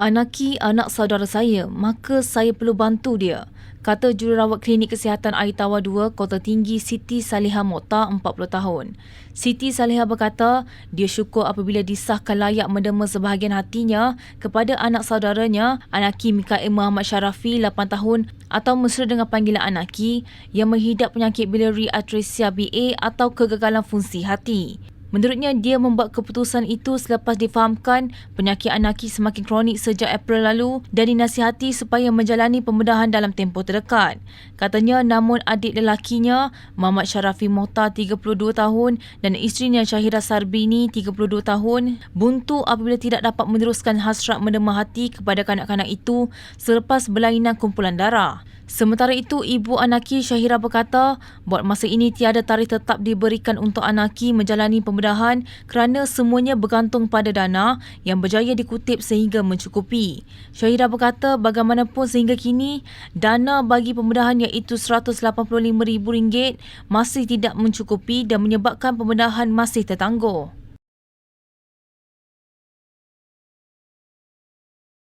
Anaki anak saudara saya, maka saya perlu bantu dia. Kata jururawat klinik kesihatan Air Tawar 2, Kota Tinggi Siti Saliha Mota, 40 tahun. Siti Saliha berkata, dia syukur apabila disahkan layak mendema sebahagian hatinya kepada anak saudaranya, Anaki Mikael Muhammad Syarafi, 8 tahun atau mesra dengan panggilan Anaki yang menghidap penyakit biliary atresia BA atau kegagalan fungsi hati. Menurutnya, dia membuat keputusan itu selepas difahamkan penyakit anaki semakin kronik sejak April lalu dan dinasihati supaya menjalani pembedahan dalam tempoh terdekat. Katanya, namun adik lelakinya, Muhammad Syarafi Mohta, 32 tahun dan isterinya Syahira Sarbini, 32 tahun, buntu apabila tidak dapat meneruskan hasrat mendemah hati kepada kanak-kanak itu selepas berlainan kumpulan darah. Sementara itu, ibu Anaki Syahira berkata, buat masa ini tiada tarikh tetap diberikan untuk Anaki menjalani pembedahan kerana semuanya bergantung pada dana yang berjaya dikutip sehingga mencukupi. Syahira berkata, bagaimanapun sehingga kini, dana bagi pembedahan iaitu RM185,000 masih tidak mencukupi dan menyebabkan pembedahan masih tertangguh.